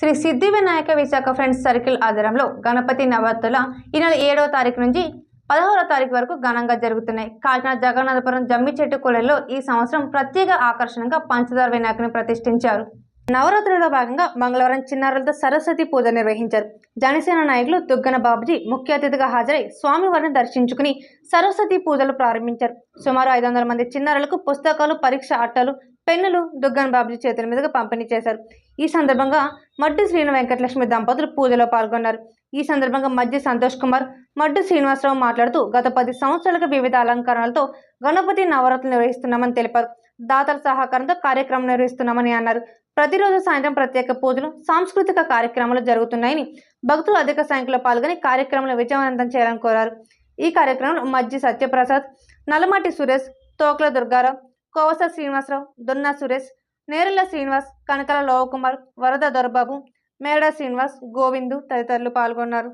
Shri Siddhi Vinayaka Visakha friends circle ఆధారంలో గణపతి నవరాత్రుల ఈ నెల ఏడవ తారీఖు నుంచి పదహారవ తారీఖు వరకు ఘనంగా జరుగుతున్నాయి. కాకినాడ జగన్నాథపురం జమ్మి చెట్టు కొలెల్లో ఈ సంవత్సరం ప్రత్యేక ఆకర్షణగా పంచదార వినాయకుని ప్రతిష్ఠించారు. నవరాత్రుల్లో భాగంగా మంగళవారం చిన్నారులతో సరస్వతి పూజ నిర్వహించారు. జనసేన నాయకులు దుగ్గన బాబుజీ ముఖ్య అతిథిగా హాజరై స్వామివారిని దర్శించుకుని సరస్వతి పూజలు ప్రారంభించారు. సుమారు ఐదు వందల మంది చిన్నారులకు పుస్తకాలు పరీక్ష అట్టలు పెన్నులు దుగ్గన్ బాబుజీ చేతుల మీదుగా పంపిణీ చేశారు. ఈ సందర్భంగా మడ్డు శ్రీను వెంకటలక్ష్మి దంపతులు పూజలో పాల్గొన్నారు. ఈ సందర్భంగా మధ్య సంతోష్ కుమార్ మడ్డు శ్రీనివాసరావు మాట్లాడుతూ గత పది సంవత్సరాలుగా వివిధ అలంకరణలతో గణపతి నవరాత్రులు నిర్వహిస్తున్నామని తెలిపారు. దాతల సహకారంతో కార్యక్రమం నిర్వహిస్తున్నామని అన్నారు. ప్రతిరోజు సాయంత్రం ప్రత్యేక పూజలు సాంస్కృతిక కార్యక్రమాలు జరుగుతున్నాయని భక్తులు అధిక సంఖ్యలో పాల్గొని కార్యక్రమాలు విజయవంతం చేయాలని కోరారు. ఈ కార్యక్రమంలో మజ్జి సత్యప్రసాద్ నల్లమట్టి సురేష్ తోకల దుర్గారావు కోవస శ్రీనివాసరావు దొన్న సురేష్ నేరెళ్ళ శ్రీనివాస్ కనకల లోవకుమార్ వరద దొరబాబు మేడ శ్రీనివాస్ గోవిందు తదితరులు పాల్గొన్నారు.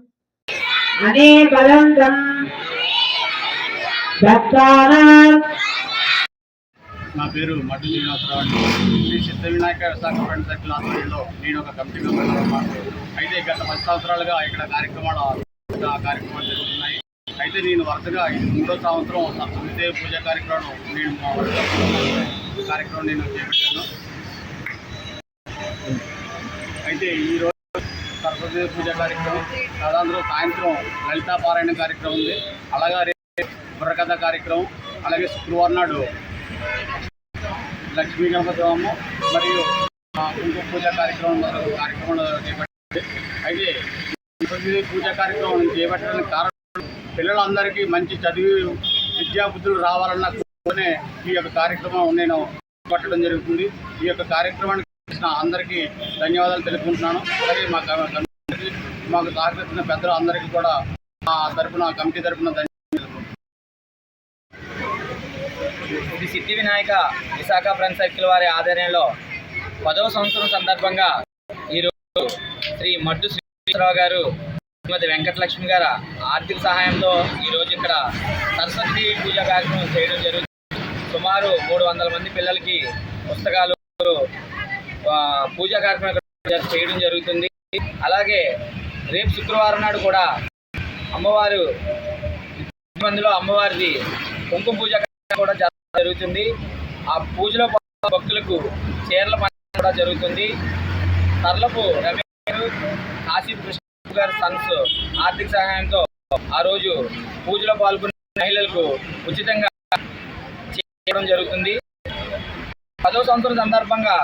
నా పేరు మడ్డు శ్రీనివాసరావు అండి. శ్రీ సిద్ధ వినాయక విశాఖ ఫ్రెండ్ సర్కిల్ ఆధ్వర్యంలో నేను ఒక కమిటీ మెంబర్ అయితే గత పది సంవత్సరాలుగా ఇక్కడ కార్యక్రమాలు ఆ కార్యక్రమాలు జరుగుతున్నాయి. అయితే నేను వరుసగా మూడో సంవత్సరం సప్తమిదేవి పూజ కార్యక్రమం నేను మా కార్యక్రమం నేను చేపట్టాను. అయితే ఈరోజు సరస్వతి పూజ కార్యక్రమం దాదాపు సాయంత్రం లలితా పారాయణ కార్యక్రమం ఉంది. అలాగే రేపు బుర్రకథ కార్యక్రమం అలాగే శుక్రవారం నాడు లక్ష్మీ గణపతి మరియు ఆ, పూజా పూజ కార్యక్రమం కార్యక్రమాలు చేపట్టింది అయితే ఈ పూజ కార్యక్రమం చేపట్టడానికి కారణం పిల్లలందరికీ మంచి చదివి విద్యాబుద్ధులు రావాలన్న కోరుకునే ఈ యొక్క కార్యక్రమం నేను పట్టడం జరుగుతుంది. ఈ యొక్క కార్యక్రమానికి అందరికీ ధన్యవాదాలు తెలుపుకుంటున్నాను. అలాగే మా కమిటీకి, మాకు సహకరిస్తున్న పెద్దలు అందరికీ కూడా మా తరఫున కమిటీ తరపున ధన్యవాదాలు ఇది సిద్ధి వినాయక విశాఖ ఫ్రెండ్ సర్కిల్ వారి ఆధ్వర్యంలో పదవ సంవత్సరం సందర్భంగా ఈరోజు శ్రీ మడ్డు శ్రీరావు గారు శ్రీమతి వెంకటలక్ష్మి గారు ఆర్థిక సహాయంతో ఈరోజు ఇక్కడ సరస్వతి పూజ కార్యక్రమం చేయడం జరుగుతుంది. సుమారు మూడు వందల మంది పిల్లలకి పుస్తకాలు పూజా కార్యక్రమం చేయడం జరుగుతుంది. అలాగే రేపు శుక్రవారం నాడు కూడా అమ్మవారు మందిలో అమ్మవారిది కుంకుమ పూజ కూడా జరుగుతుంది. ఆ పూజలో భక్తులకు చీరల పంచడం కూడా జరుగుతుంది. తరలపు రమేష్ కాశీ కృష్ణ గారి సన్స్ ఆర్థిక సహాయంతో ఆ రోజు పూజలో పాల్గొన్న మహిళలకు ఉచితంగా చేయడం జరుగుతుంది. పదో సంవత్సరం సందర్భంగా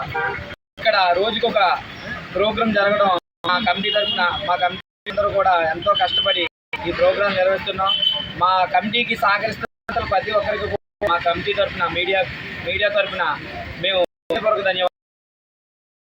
ఇక్కడ రోజుకొక ప్రోగ్రాం జరగడం మా కమిటీ తరఫున మా కమిటీ అందరూ కూడా ఎంతో కష్టపడి ఈ ప్రోగ్రాం నిర్వహిస్తున్నాం. మా కమిటీకి సహకరిస్తున్న ప్రతి ఒక్కరికి మా కమిటీ తరఫున మీడియా మీడియా తరఫున మేము ధన్యవాదాలు